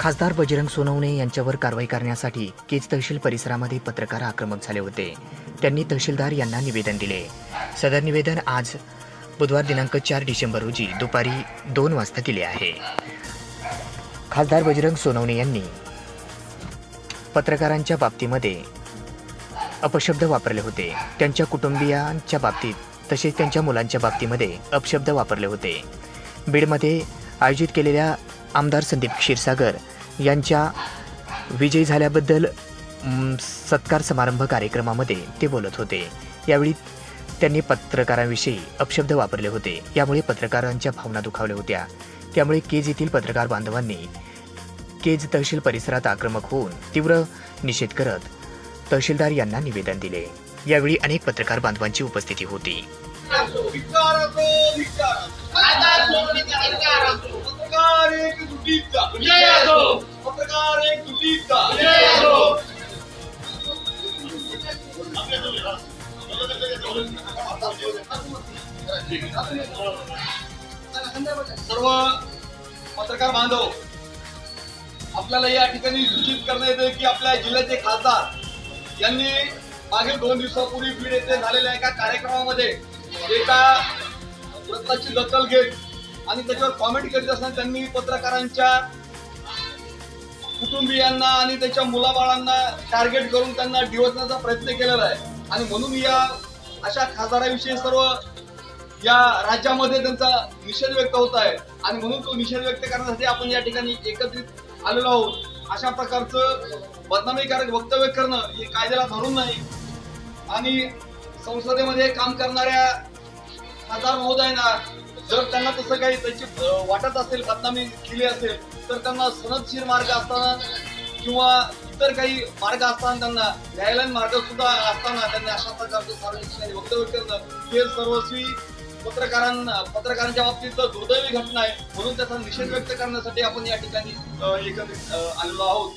खासदार बजरंग सोनवणे यांच्यावर कारवाई करण्यासाठी केज तहसील परिसरामध्ये पत्रकार आक्रमक झाले होते. त्यांनी तहसीलदार यांना निवेदन दिले. सदर निवेदन आज बुधवार दिनांक चार डिसेंबर रोजी दुपारी दोन वाजता दिले आहे. खासदार बजरंग सोनवणे यांनी पत्रकारांच्या बाबतीमध्ये अपशब्द वापरले होते. त्यांच्या कुटुंबियांच्या बाबतीत तसेच त्यांच्या मुलांच्या बाबतीमध्ये अपशब्द वापरले होते. बीडमध्ये आयोजित केलेल्या आमदार संदीप क्षीरसागर यांच्या विजयी झाल्याबद्दल सत्कार समारंभ कार्यक्रमामध्ये ते बोलत होते. यावेळी त्यांनी पत्रकारांविषयी अपशब्द वापरले होते. यामुळे पत्रकारांच्या भावना दुखावल्या होत्या. त्यामुळे केज येथील पत्रकार बांधवांनी केज तहसील परिसरात आक्रमक होऊन तीव्र निषेध करत तहसीलदार यांना निवेदन दिले. यावेळी अनेक पत्रकार बांधवांची उपस्थिती होती धिक्कार असो, धिक्कार असो. पत्रकार एक दुटीचा पत्रकार एक सर्व पत्रकार बांधव आपल्याला या ठिकाणी सूचित करण्यात येते की आपल्या जिल्ह्याचे खासदार यांनी मागील दोन दिवसापूर्वी बीड येथे झालेल्या एका कार्यक्रमामध्ये एका वृत्ताची दखल घेत आणि त्याच्यावर कॉमेंट करीत असताना त्यांनी पत्रकारांच्या कुटुंबियांना आणि त्याच्या मुलाबाळांना टार्गेट करून त्यांना डिवचण्याचा प्रयत्न केलेला आहे. आणि म्हणून या अशा खासदाराविषयी सर्व या राज्यामध्ये त्यांचा निषेध व्यक्त होत आहे. आणि म्हणून तो निषेध व्यक्त करण्यासाठी आपण या ठिकाणी एकत्रित आलेलो आहोत. अशा प्रकारचं बदनामीकारक वक्तव्य करणं हे कायद्याला धरून नाही. आणि संसदेमध्ये काम करणाऱ्या खासदार महोदयांना जर त्यांना तसं काही त्याची वाटत असेल बदनामी केली असेल तर त्यांना सनदशीर मार्ग असताना किंवा इतर काही मार्ग असताना त्यांना न्यायालयीन मार्ग सुद्धा असताना त्यांनी अशा प्रकारचं सार्वजनिक वक्तव्य करणं हे सर्वस्वी पत्रकारांना पत्रकारांच्या बाबतीत दुर्दैवी घटना आहे म्हणून त्याचा निषेध व्यक्त करण्यासाठी आपण या ठिकाणी एकत्रित आलेलो आहोत.